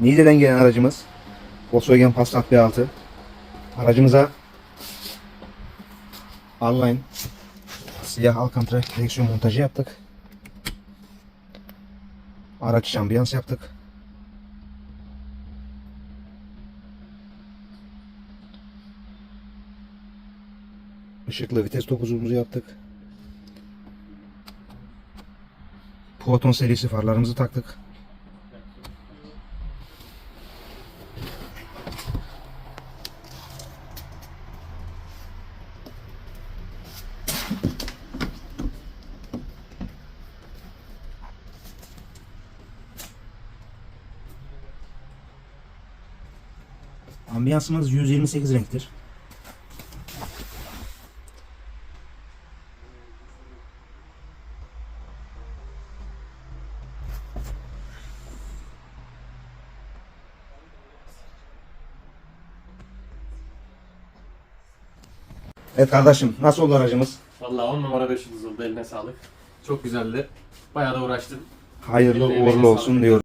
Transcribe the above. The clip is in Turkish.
Niğde'den gelen aracımız Volkswagen Passat B6. Aracımıza online siyah Alcantara direksiyon montajı yaptık. Araç ambiyans yaptık. Işıklı vites topuzumuzu yaptık. Proton serisi farlarımızı taktık. Ambiyansımız 128 renktir. Evet kardeşim nasıl oldu aracımız? Vallahi 10 numara 5 yıldız oldu eline sağlık. Çok güzeldi. Bayağı da uğraştın. Hayırlı Eline uğurlu olsun sağlık. diyor.